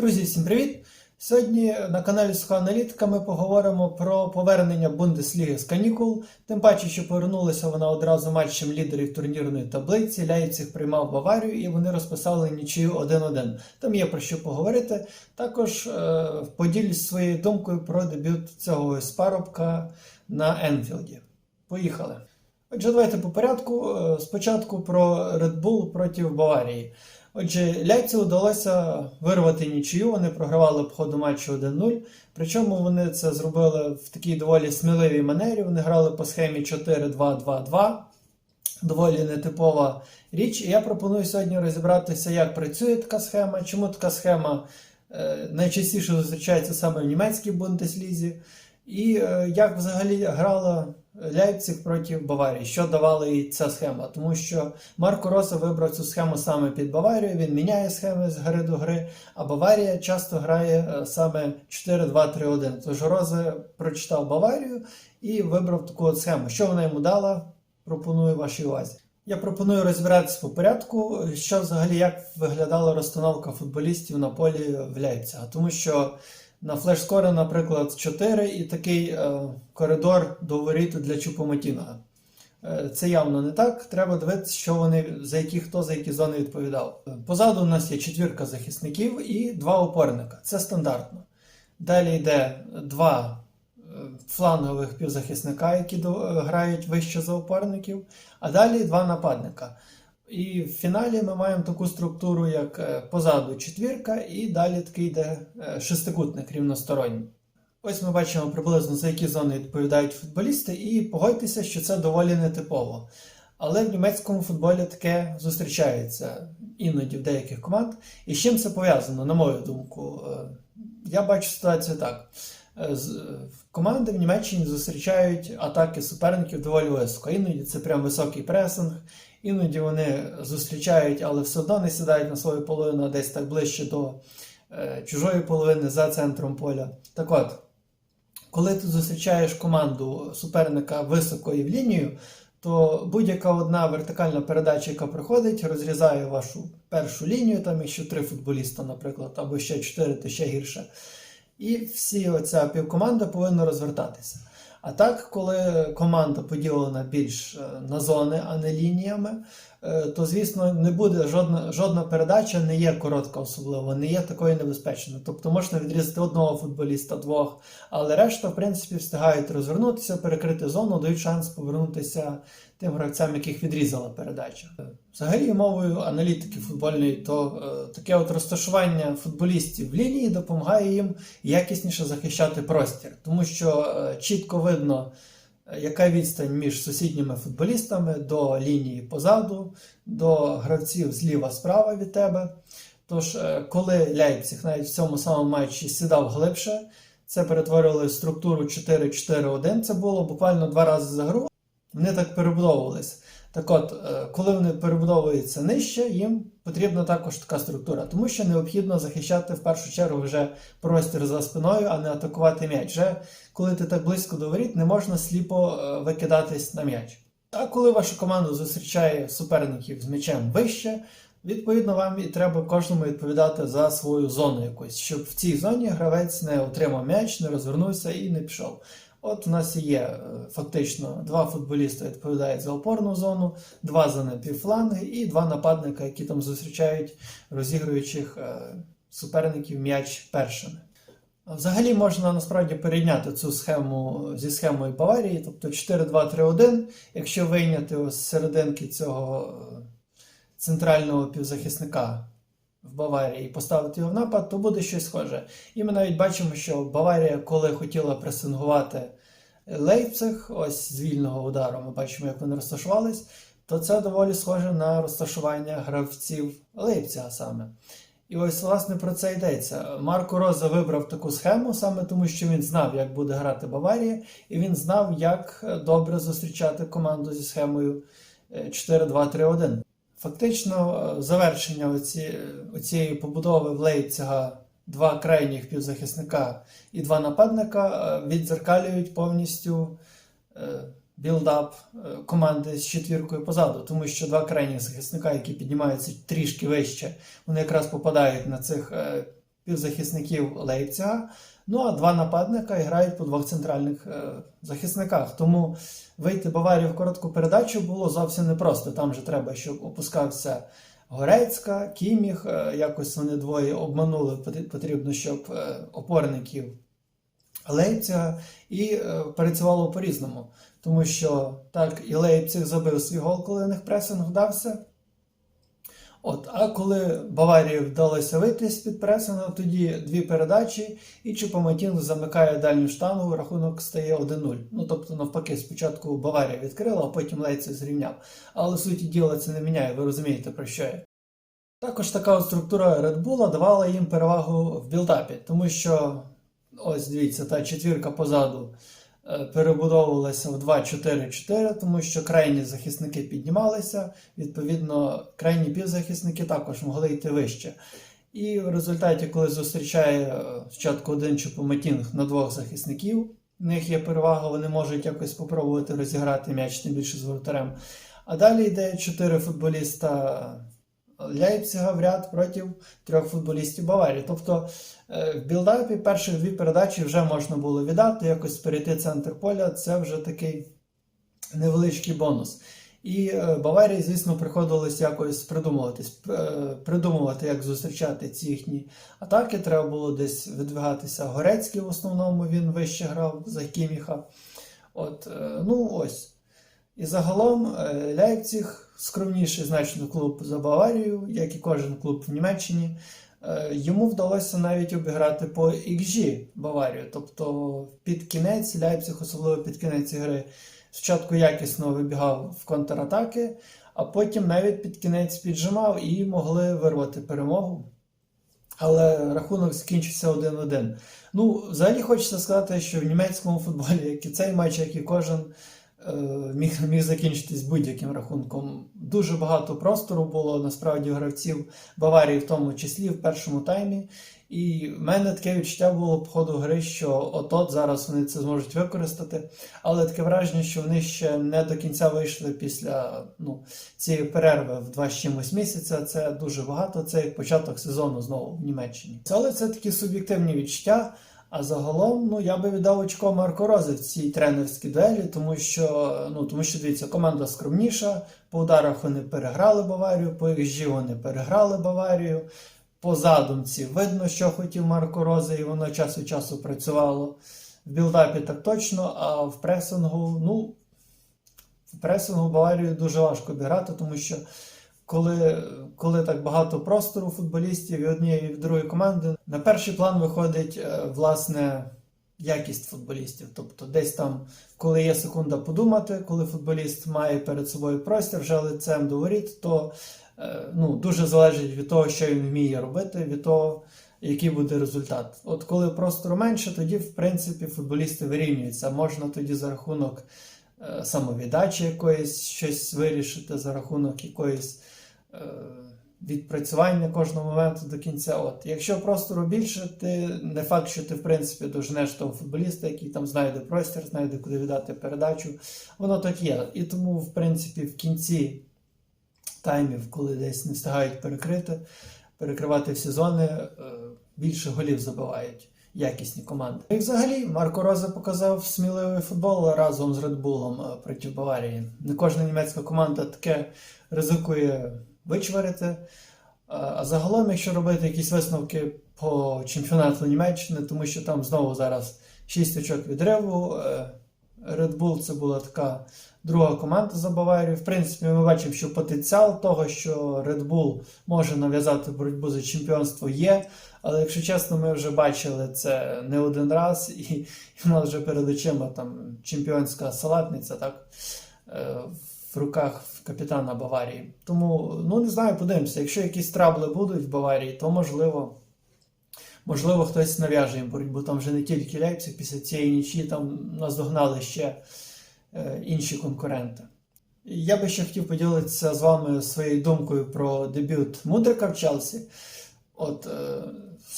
Друзі, всім привіт! Сьогодні на каналі Суха Аналітика ми поговоримо про повернення Бундесліги з канікул. Тим паче, що повернулася вона одразу матчем лідерів турнірної таблиці. Ляйпциг приймав Баварію і вони розписали нічию 1-1. Там є про що поговорити. Також е, поділюсь своєю думкою про дебют цього ось парубка на Енфілді. Поїхали! Отже, давайте по порядку. Е, Спочатку про Red Bull проти Баварії. Отже, Ляйцю вдалося вирвати нічию, вони програвали по ходу матчу 1-0. Причому вони це зробили в такій доволі сміливій манері. Вони грали по схемі 4-2-2-2. Доволі нетипова річ. І я пропоную сьогодні розібратися, як працює така схема, чому така схема е, найчастіше зустрічається саме в німецькій Бундеслізі, і е, як взагалі грала Ляйпциг проти Баварії, що давала їй ця схема. Тому що Марко Роса вибрав цю схему саме під Баварію, він міняє схеми з гри до гри, а Баварія часто грає е, саме 4-2-3-1. Тож Розе прочитав Баварію і вибрав таку от схему. Що вона йому дала, пропоную вашій увазі. Я пропоную розбиратися по порядку, що взагалі як виглядала розстановка футболістів на полі в Ляйпцига. Тому що на флеш-скорі, наприклад, 4 і такий е, коридор до для Чупомотінга. Е, Це явно не так. Треба дивитися, що вони за які хто за які зони відповідав. Е, Позаду у нас є четвірка захисників і два опорника. Це стандартно. Далі йде два е, флангових півзахисника, які до- е, грають вище за опорників, а далі два нападника. І в фіналі ми маємо таку структуру, як е, позаду четвірка, і далі такий йде е, шестикутник рівносторонній. Ось ми бачимо приблизно за які зони відповідають футболісти, і погодьтеся, що це доволі нетипово. Але в німецькому футболі таке зустрічається іноді в деяких команд. І з чим це пов'язано, на мою думку? Е, Я бачу ситуацію так. Е, Команди в Німеччині зустрічають атаки суперників доволі високо. Іноді це прям високий пресинг, іноді вони зустрічають, але все одно не сідають на свою половину, а десь так ближче до е, чужої половини за центром поля. Так от, коли ти зустрічаєш команду суперника високо в лінію, то будь-яка одна вертикальна передача, яка проходить, розрізає вашу першу лінію, там якщо три футболіста, наприклад, або ще чотири, то ще гірше. І всі оця півкоманда повинна розвертатися. А так, коли команда поділена більш е, на зони, а не лініями, то звісно не буде жодна, жодна передача, не є коротка особливо, не є такою небезпечною. Тобто можна відрізати одного футболіста, двох, але решта, в принципі, встигають розвернутися, перекрити зону, дають шанс повернутися тим гравцям, яких відрізала передача. Взагалі, мовою аналітики футбольної, то е, таке от розташування футболістів в лінії допомагає їм якісніше захищати простір, тому що е, чітко видно, е, яка відстань між сусідніми футболістами до лінії позаду, до гравців зліва-справа від тебе. Тож, е, коли Ляйпціг навіть в цьому самому матчі сідав глибше, це перетворили в структуру 4-4-1. Це було буквально два рази за гру. Вони так перебудовувались. Так от, е, коли вони перебудовуються нижче, їм потрібна також така структура, тому що необхідно захищати в першу чергу вже простір за спиною, а не атакувати м'яч. Вже коли ти так близько до воріт, не можна сліпо е, викидатись на м'яч. А коли ваша команда зустрічає суперників з м'ячем вище, відповідно вам і треба кожному відповідати за свою зону якусь, щоб в цій зоні гравець не отримав м'яч, не розвернувся і не пішов. От у нас є е, фактично два футболісти відповідають за опорну зону, два за напівфланги і два нападника, які там зустрічають розігруючих е, суперників м'яч першими. Взагалі можна насправді порівняти цю схему зі схемою Баварії, тобто 4-2-3-1, якщо вийняти з серединки цього е, центрального півзахисника в Баварії і поставити його в напад, то буде щось схоже. І ми навіть бачимо, що Баварія, коли хотіла пресингувати Лейпциг, ось з вільного удару, ми бачимо, як вони розташувались, то це доволі схоже на розташування гравців Лейпцига саме. І ось, власне, про це йдеться. Марко Роза вибрав таку схему саме тому, що він знав, як буде грати Баварія, і він знав, як добре зустрічати команду зі схемою е, 4-2-3-1. Фактично, е, завершення оці, оцієї побудови в Лейпцига два крайніх півзахисника і два нападника е, віддзеркалюють повністю е, білдап е, команди з четвіркою позаду, тому що два крайніх захисника, які піднімаються трішки вище, вони якраз попадають на цих півзахисників Лейпціга. Ну а два нападника грають по двох центральних е, захисниках. Тому вийти Баварії в коротку передачу було зовсім непросто. Там же треба, щоб опускався Горецька, Кіміх. е, якось вони двоє обманули. Потрібно, щоб е, опорників Лейпціга і е, працювало по-різному. Тому що так і Лейпциг забив свій гол, коли у них пресинг вдався. От, а коли Баварії вдалося вийти з-під пресингу, тоді дві передачі, і Чупоматін замикає дальню штангу, рахунок стає 1-0. Ну тобто, навпаки, спочатку Баварія відкрила, а потім Лейпциг зрівняв. Але суті діла це не міняє, ви розумієте про що я. Також така структура Red Bull давала їм перевагу в білдапі, тому що ось дивіться, та четвірка позаду перебудовувалася в 2-4-4, тому що крайні захисники піднімалися, відповідно, крайні півзахисники також могли йти вище. І в результаті, коли зустрічає е, спочатку один Чупомотінг на двох захисників, в них є перевага, вони можуть якось спробувати розіграти м'яч тим більше з воротарем. А далі йде чотири футболіста Ляйпцига в ряд проти трьох футболістів Баварії. Тобто е, в білдапі перших дві передачі вже можна було віддати, якось перейти центр поля. Це вже такий невеличкий бонус. І е, Баварії, звісно, приходилось якось придумувати, придумувати, як зустрічати ці їхні атаки. Треба було десь видвигатися. Горецький в основному він вище грав за Кіміха. От, е, ну ось. І загалом е, Ляйпціг скромніший значно клуб за Баварію, як і кожен клуб в Німеччині. Е, Йому вдалося навіть обіграти по XG Баварію. Тобто під кінець Ляйпціг, особливо під кінець гри, спочатку якісно вибігав в контратаки, а потім навіть під кінець піджимав і могли вирвати перемогу. Але рахунок закінчився 1-1. Ну, взагалі хочеться сказати, що в німецькому футболі, як і цей матч, як і кожен, міг, міг закінчитись будь-яким рахунком. Дуже багато простору було насправді гравців Баварії, в тому числі в першому таймі. І в мене таке відчуття було по ходу гри, що от-от зараз вони це зможуть використати. Але таке враження, що вони ще не до кінця вийшли після ну, цієї перерви в два з чимось місяця. Це дуже багато. Це як початок сезону знову в Німеччині. Але це такі суб'єктивні відчуття. А загалом, ну я би віддав очко Марко Рози в цій тренерській дуелі, тому що ну тому що дивіться, команда скромніша. По ударах вони переграли Баварію, по XG вони переграли Баварію. По задумці видно, що хотів Марко Рози, і воно час від часу працювало. В білдапі так точно, а в пресингу, ну, в пресингу Баварію дуже важко обіграти, тому що коли, коли так багато простору футболістів і однієї і другої команди, на перший план виходить е, власне якість футболістів. Тобто, десь там, коли є секунда подумати, коли футболіст має перед собою простір вже лицем до воріт, то е, ну, дуже залежить від того, що він вміє робити, від того, який буде результат. От коли простору менше, тоді, в принципі, футболісти вирівнюються. Можна тоді за рахунок е, самовіддачі якоїсь щось вирішити, за рахунок якоїсь відпрацювання кожного моменту до кінця. От, якщо простору більше, ти не факт, що ти в принципі дожнеш того футболіста, який там знайде простір, знайде куди віддати передачу. Воно так є. І тому, в принципі, в кінці таймів, коли десь не встигають перекрити, перекривати всі зони, е, більше голів забивають. Якісні команди. І взагалі Марко Роза показав сміливий футбол разом з Редбулом е, проти Баварії. Не кожна німецька команда таке ризикує вичварити. Е, А загалом, якщо робити якісь висновки по чемпіонату Німеччини, тому що там знову зараз 6 очок відриву. е, Red Bull це була така друга команда за Баварію. В принципі, ми бачимо, що потенціал того, що Red Bull може нав'язати боротьбу за чемпіонство, є. Але якщо чесно, ми вже бачили це не один раз, і, і в нас вже перед очима там чемпіонська салатниця, так? е, В руках капітана Баварії. Тому, ну не знаю, подивимося. Якщо якісь трабли будуть в Баварії, то можливо. Можливо, хтось нав'яже їм боротьбу. Там вже не тільки Лейпциг, після цієї нічі там наздогнали ще е, інші конкуренти. Я би ще хотів поділитися з вами своєю думкою про дебют Мудрика в Челсі. От е,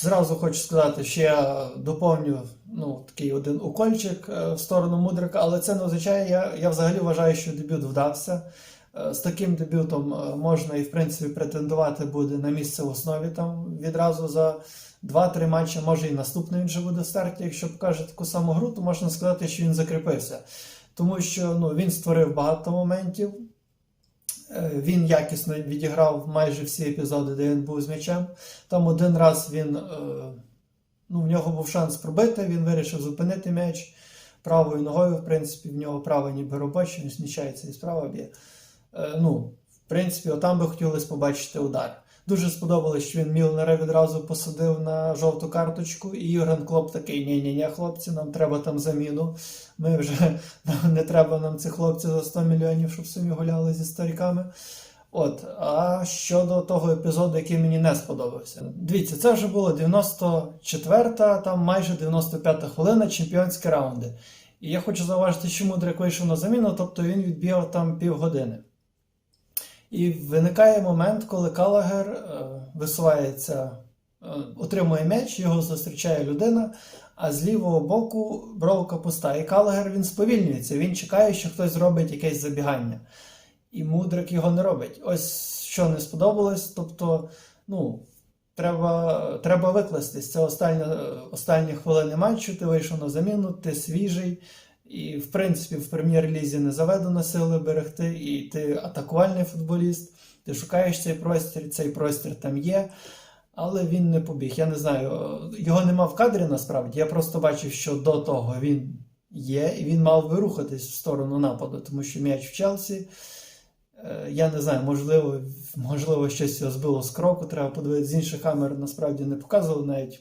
зразу хочу сказати, що я доповню ну, такий один укольчик е, в сторону Мудрика, але це не означає, я, я взагалі вважаю, що дебют вдався. Е, З таким дебютом е, можна і в принципі претендувати буде на місце в основі там відразу за 2-3 матчі, може і наступний він вже буде в старті. Якщо покаже таку саму гру, то можна сказати, що він закріпився. Тому що ну, він створив багато моментів. Е, Він якісно відіграв майже всі епізоди, де він був з м'ячем. Там один раз він, ну, в нього був шанс пробити, він вирішив зупинити м'яч правою ногою. В принципі, в нього права ніби робоча, не зміщається і справа б'є. Е, Ну, в принципі, отам би хотілося побачити удар. Дуже сподобалось, що він Мілнера відразу посадив на жовту карточку, і Юрген Клоп такий: ні-ні-ні, хлопці, нам треба там заміну. Ми вже не треба нам цих хлопців за 100 мільйонів, щоб самі гуляли зі стариками. От, а щодо того епізоду, який мені не сподобався. Дивіться, це вже було 94-та, там майже 95-та хвилина, чемпіонські раунди. І я хочу зауважити, що Мудрик вийшов на заміну, тобто він відбігав там півгодини. І виникає момент, коли Калагер е, висувається, е, отримує м'яч, його зустрічає людина, а з лівого боку бровка пуста. І Калагер він сповільнюється, він чекає, що хтось зробить якесь забігання. І Мудрик його не робить. Ось що не сподобалось. Тобто, ну, треба, треба викластись. Це остання, останні хвилини матчу, ти вийшов на заміну, ти свіжий. І, в принципі, в прем'єр-лізі не заведено сили берегти, і ти атакувальний футболіст, ти шукаєш цей простір, цей простір там є, але він не побіг. Я не знаю, його нема в кадрі насправді. Я просто бачив, що до того він є, і він мав вирухатись в сторону нападу, тому що м'яч в Челсі. Е, Я не знаю, можливо, можливо, щось його збило з кроку, треба подивитися з інших камер, насправді не показували навіть,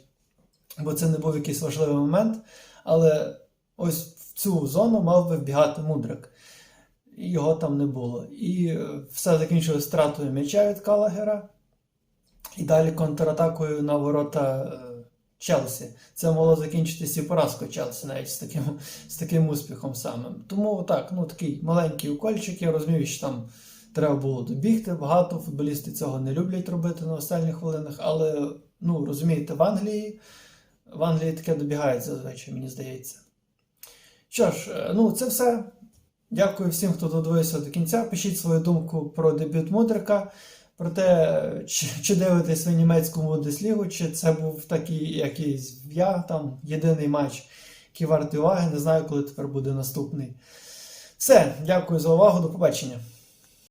бо це не був якийсь важливий момент. Але ось цю зону мав би вбігати мудрик. Його там не було. І е, все закінчилось стратою м'яча від Калагера. І далі контратакою на ворота е, Челсі. Це могло закінчитися і поразкою Челсі навіть з таким, з таким успіхом самим. Тому так, ну такий маленький укольчик. Я розумію, що там треба було добігти. Багато футболісти цього не люблять робити на останніх хвилинах, але ну розумієте, в Англії в Англії таке добігають зазвичай, мені здається. Що ж, е, ну це все. Дякую всім, хто додивився до кінця. Пишіть свою думку про дебют Мудрика. Про те, чи, чи дивитесь ви німецьку Бундеслігу, чи це був такий якийсь я, там єдиний матч, який вартий уваги. Не знаю, коли тепер буде наступний. Все, дякую за увагу, до побачення.